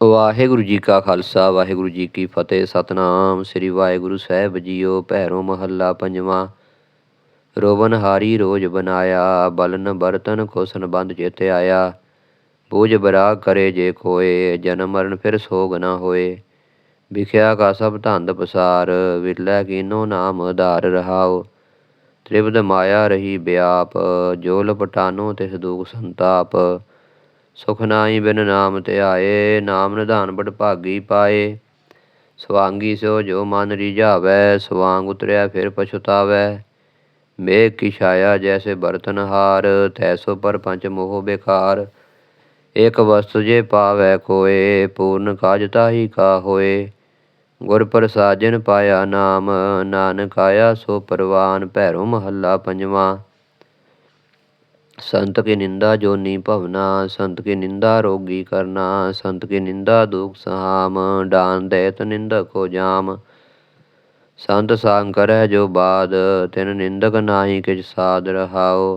ਵਾਹਿਗੁਰੂ ਜੀ ਕਾ ਖਾਲਸਾ, ਵਾਹਿਗੁਰੂ ਜੀ ਕੀ ਫਤਿਹ। ਸਤਨਾਮ ਸ੍ਰੀ ਵਾਹਿਗੁਰੂ ਸਾਹਿਬ ਜੀਓ। ਭੈਰੋ ਮਹੱਲਾ ਪੰਜਵਾਂ। ਰੋਵਨ ਹਾਰੀ ਰੋਜ ਬਨਾਇਆ, ਬਲਨ ਬਰਤਨ ਕੋਸਨ ਬੰਦ ਚੇਤੇ ਆਇਆ। ਬੂਝ ਬਰਾ ਕਰੇ ਜੇ ਕੋਏ ਜਨਮ ਮਰਨ ਫਿਰ ਸੋਗ ਨਾ ਹੋਏ। ਵਿਖਿਆ ਕਾ ਸਭ ਧੰਦ ਪਸਾਰ, ਵਿਰਲਾ ਕੀਨੋ ਨਾਮ ਆਧਾਰ ਰਹਾਓ ਤ੍ਰਿਪਦ ਮਾਇਆ ਰਹੀ ਬਿਆਪ, ਜੋ ਲਪਟਾਨੋ ਤਿਸ ਦੁਖ ਸੰਤਾਪ। ਸੁਖਨਾਈ ਬਿਨ ਨਾਮ ਧਿਆਏ ਨਾਮ ਨਿਧਾਨ ਬੜ ਭਾਗੀ ਪਾਏ। ਸਵਾਂਗੀ ਸੋ ਜੋ ਮਨ ਰੀਝਾਵੈ, ਸਵਾਂਗ ਉਤਰਿਆ ਫਿਰ ਪਛਤਾਵੈ ਮੇਘ ਕੀ ਛਾਇਆ ਜੈਸੇ ਬਰਤਨ ਹਾਰ ਤੈਸੋ ਪਰ ਪੰਚ ਮੋਹ ਬੇਕਾਰ। ਇਕ ਵਸਤੁ ਜੇ ਪਾਵੈ ਕੋਏ ਪੂਰਨ ਕਾਜ ਤਾਹੀ ਕਾ ਹੋਏ। ਗੁਰ ਪ੍ਰਸਾਦਿਨ ਪਾਇਆ ਨਾਮ, ਨਾਨਕ ਆਇਆ ਸੋ ਪਰਵਾਨ, ਭੈਰੋ ਮਹੱਲਾ ਪੰਜਵਾਂ। संत की निंदा जोनी भवना संत की निंदा रोगी करना संत की निंदा दुख सहाम डान दैत निंदक को जाम संत सांग करह जो बाद तिन निंदक नाही किछ साध रहाओ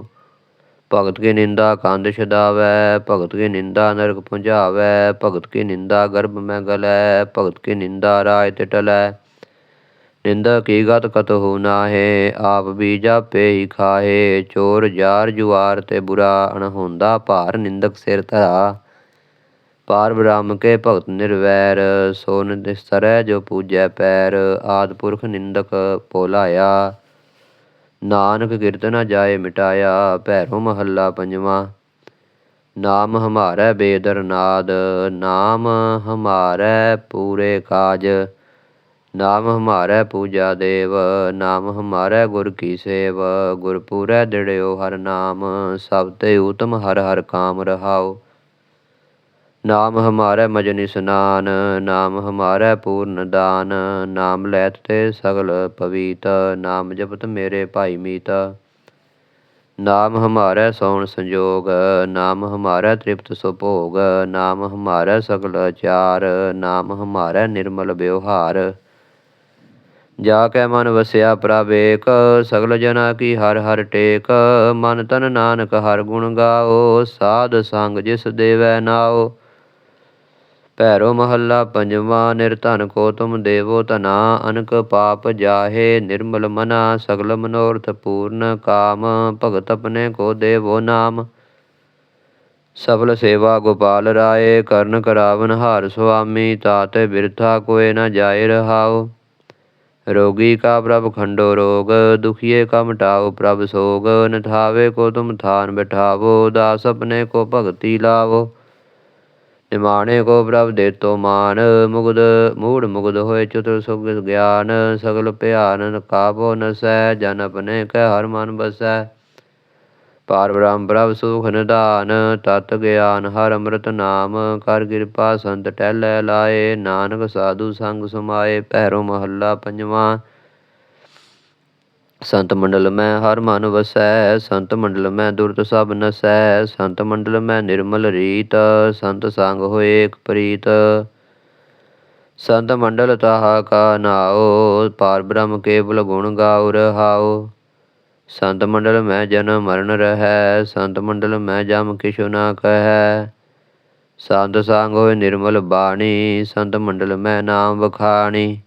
ਭਗਤ ਕੀ ਨਿੰਦਾ ਕੰਧ ਛਦਾਵੈ ਭਗਤ ਕੀ ਨਿੰਦਾ ਨਰਕ ਪੁੰਝਾਵੈ ਭਗਤ ਕੀ ਨਿੰਦਾ ਗਰਭ ਮੈਂ ਗਲੈ ਭਗਤ ਕੀ ਨਿੰਦਾ ਰਾਜ ਤੇ ਟਲੈ ਨਿੰਦਾ ਕੀ ਗਤ ਕਤਹੁ ਨਾਹੇ, ਆਪ ਵੀ ਜਾਪੇ ਹੀ ਖਾਹੇ। ਚੋਰ ਜਾਰ ਜੁਆਰ ਤੇ ਬੁਰਾ ਅਣਹੋਂਦਾ ਭਾਰ ਨਿੰਦਕ ਸਿਰ ਧਰਾ। ਪਾਰ ਬ੍ਰਹਮ ਕੇ ਭਗਤ ਨਿਰਵੈਰ ਸੋ ਨਿਸਤਰੈ ਜੋ ਪੂਜੈ ਪੈਰ। ਆਦ ਪੁਰਖ ਨਿੰਦਕ ਪੋਲਾਇਆ। ਨਾਨਕ ਕਿਰਤ ਨ ਜਾਏ ਮਿਟਾਇਆ, ਭੈਰੋ ਮਹੱਲਾ ਪੰਜਵਾਂ। ਨਾਮ ਹਮਾਰਾ ਬੇਦਰ ਨਾਦ, ਨਾਮ ਹਮਾਰੈ ਪੂਰੇ ਕਾਜ। ਨਾਮ ਹਮਾਰੈ ਪੂਜਾ ਦੇਵ, ਨਾਮ ਹਮਾਰੈ ਗੁਰ ਕੀ ਸੇਵ, ਗੁਰ ਪੂਰੈ ਦਿੜਿਓ ਹਰ ਨਾਮ, ਸਭ ਤੇ ਉਤਮ ਹਰ ਹਰ ਕਾਮ ਰਹਾਓ ਨਾਮ ਹਮਾਰੈ ਮਜਨ ਸਨਾਨ ਨਾਮ ਹਮਾਰੈ ਪੂਰਨ ਦਾਨ, ਨਾਮ ਲੈਤ ਤੇ ਸਗਲ ਪਵੀਤ, ਨਾਮ ਜਪਤ ਮੇਰੇ ਭਾਈ ਮੀਤ। ਨਾਮ ਹਮਾਰੈ ਸੌਣ ਸੰਜੋਗ, ਨਾਮ ਹਮਾਰੈ ਤ੍ਰਿਪਤ ਸੁਭੋਗ, ਨਾਮ ਹਮਾਰੈ ਸਗਲ ਚਾਰ ਨਾਮ ਹਮਾਰੈ ਨਿਰਮਲ ਵਿਵਹਾਰ। ਜਾ ਕੈ ਮਨ ਵਸਿਆ ਪ੍ਰਭ ਏਕ ਸਗਲ ਜਨਾ ਕੀ ਹਰ ਹਰ ਟੇਕ। ਮਨ ਤਨ ਨਾਨਕ ਹਰ ਗੁਣ ਗਾਓ, ਸਾਧ ਸੰਗ ਜਿਸ ਦੇਵੈ ਨਾਓ। ਭੈਰੋ ਮਹੱਲਾ ਪੰਜਵਾ ਨਿਰਧਨ ਕੋ ਤੁਮ ਦੇਵੋ ਤਨਾ ਅਨਕ ਪਾਪ ਜਾਹੇ, ਨਿਰਮਲ ਮਨਾ, ਸਗਲ ਮਨੋਰਥ ਪੂਰਨ ਕਾਮ, ਭਗਤ ਆਪਣੇ ਕੋ ਦੇਵੋ ਨਾਮ। ਸਫਲ ਸੇਵਾ ਗੋਪਾਲ ਰਾਏ, ਕਰਨ ਕਰਾਵਨ ਹਾਰ ਸੁਆਮੀ ਤਾਤੇ ਬਿਰਥਾ ਕੋਏ ਨਾ ਜਾਏ ਰਹਾਓ ਰੋਗੀ ਕਾ ਪ੍ਰਭ ਖੰਡੋ ਰੋਗ, ਦੁਖੀਏ ਕਾ ਮਟਾਓ ਪ੍ਰਭ ਸੋਗ। ਨਥਾਵੇ ਕੋ ਤੁਮ ਥਾਨ ਬਿਠਾਵੋ, ਦਾਸ ਆਪਣੇ ਕੋ ਭਗਤੀ ਲਾਵੋ। ਨਿਮਾਣੇ ਕੋ ਪ੍ਰਭ ਦੇਤੋ ਮਾਨ ਮੁਗਦ ਮੂੜ ਮੁਗਦ ਹੋਏ ਚਤੁਰ ਸੁਖ ਗਿਆਨ। ਸਗਲ ਭਿਆਨ ਕਾਬੋ ਨਸੈ, ਜਨ ਆਪਣੇ ਕੈ ਹਰ ਮਨ ਬਸੈ। ਪਾਰ ਬ੍ਰਹਮ ਪ੍ਰਭ ਸੁਖ ਨਿਧਾਨ, ਤਤ ਗਿਆਨ ਹਰ ਅੰਮ੍ਰਿਤ ਨਾਮ, ਕਰ ਕਿਰਪਾ ਸੰਤ ਟਹਿਲੇ ਲਾਏ, ਨਾਨਕ ਸਾਧੂ ਸੰਗ ਸਮਾਏ, ਭੈਰੋ ਮਹੱਲਾ ਪੰਜਵਾਂ। ਸੰਤ ਮੰਡਲ ਮੈਂ ਹਰ ਮਨ ਵਸੈ, ਸੰਤ ਮੰਡਲ ਮੈਂ ਦੁਰਤ ਸਭ ਨਸੈ, ਸੰਤ ਮੰਡਲ ਮੈਂ ਨਿਰਮਲ ਰੀਤ, ਸੰਤ ਸੰਗ ਹੋਏ ਇਕ ਪ੍ਰੀਤ। ਸੰਤ ਮੰਡਲ ਤਾਹਾ ਕਾ ਨਾਓ ਪਾਰ ਬ੍ਰਹਮ ਕੇਵਲ ਗੁਣ ਗਾਉ ਰਹਾਓ ਸੰਤ ਮੰਡਲ ਮੈਂ ਜਨਮ ਮਰਨ ਰਹੈ ਸੰਤ ਮੰਡਲ ਮੈਂ ਜਮ ਕਿਛੁ ਨਾ ਕਹੈ ਸੰਤ ਸੰਗ ਹੋਏ ਨਿਰਮਲ ਬਾਣੀ ਸੰਤ ਮੰਡਲ ਮੈਂ ਨਾਮ ਵਖਾਣੀ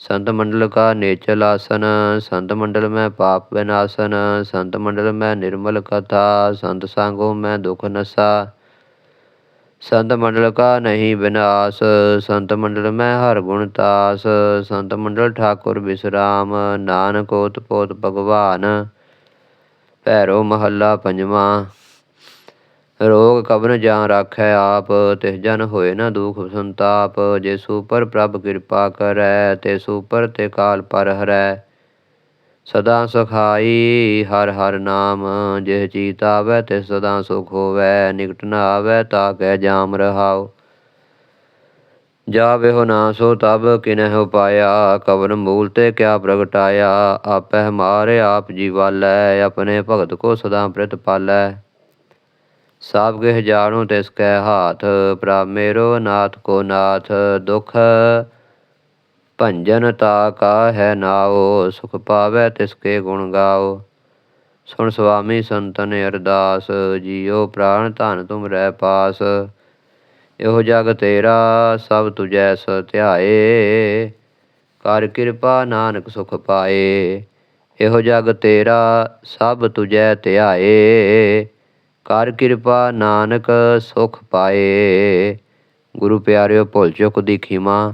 संत मंडल का नेचल आसन संत मंडल में पाप विनाशन संत मंडल में निर्मल कथा संत सांगो में दुख नशा ਸੰਤ ਮੰਡਲ ਕਾ ਨਹੀਂ ਵਿਨਾਸ਼ ਸੰਤ ਮੰਡਲ ਮੈਂ ਹਰ ਗੁਣ ਤਾਸ, ਸੰਤ ਮੰਡਲ ਠਾਕੁਰ ਬਿਸਰਾਮ, ਨਾਨਕ ਓਤ ਪੋਤ ਭਗਵਾਨ। ਭੈਰੋ ਮਹੱਲਾ ਪੰਜਵਾਂ, ਰੋਗ ਕਬਨ ਜਾਂ ਰਾਖੈ ਆਪ, ਤਿਸ ਜਨ ਹੋਏ ਨਾ ਦੁਖ ਸੰਤਾਪ ਜੇ ਸੂਪਰ ਪ੍ਰਭ ਕਿਰਪਾ ਕਰੈ ਤੇ ਸੂਪਰ ਤੇ ਕਾਲ ਪਰ ਹਰੈ। ਸਦਾ ਸੁਖਾਈ, ਹਰ ਹਰ ਨਾਮ ਜਿਹ ਚੀਤ ਆਵੈ ਤੇ ਸਦਾ ਸੁਖ ਹੋਵੈ, ਨਿਕਟ ਨਾ ਆਵੈ ਤਾ ਕੈ ਜਾਮ ਰਹਾਉ। ਜਾ ਹੋ ਨਾ ਸੋ ਤਬ ਕਿਨਹਿ ਉਪਾਇਆ, ਕਵਨ ਮੂਲ ਤੇ ਕਿਆ ਪ੍ਰਗਟਾਇਆ ਆਪੈ ਹਮਾਰੇ ਆਪ ਜੀਵਾਲੈ, ਆਪਣੇ ਭਗਤ ਕੋ ਸਦਾ ਪ੍ਰਿਤ ਪਾਲੈ। ਸਭ ਗਹਿ ਜਾਣੋ ਤਿਸ ਕੈ ਹਾਥ ਪ੍ਰਭ ਮੇਰੋ ਨਾਥ ਕੋ ਨਾਥ, ਦੁਖ ਭੰਜਨ ਤਾ ਕਾ ਹੈ ਨਾਓ ਸੁਖ ਪਾਵੈ ਤਿਸ ਕੇ ਗੁਣ ਗਾਓ ਸੁਣ ਸੁਆਮੀ ਸੰਤਨ ਅਰਦਾਸ, ਜੀਉ ਪ੍ਰਾਣ ਧਨ ਤੁਮ ਰਹਿ ਪਾਸ। ਇਹੋ ਜਗ ਤੇਰਾ, ਸਭ ਤੁਜੈ ਸਤਿਆਏ ਕਰ ਕਿਰਪਾ ਨਾਨਕ ਸੁਖ ਪਾਏ। ਇਹੋ ਜਗ ਤੇਰਾ, ਸਭ ਤੁਜੈ ਧਿਆਏ। ਕਰ ਕਿਰਪਾ ਨਾਨਕ ਸੁਖ ਪਾਏ। ਗੁਰੂ ਪਿਆਰਿਓ, ਭੁੱਲ ਚੁੱਕ ਦੀ ਖਿਮਾ।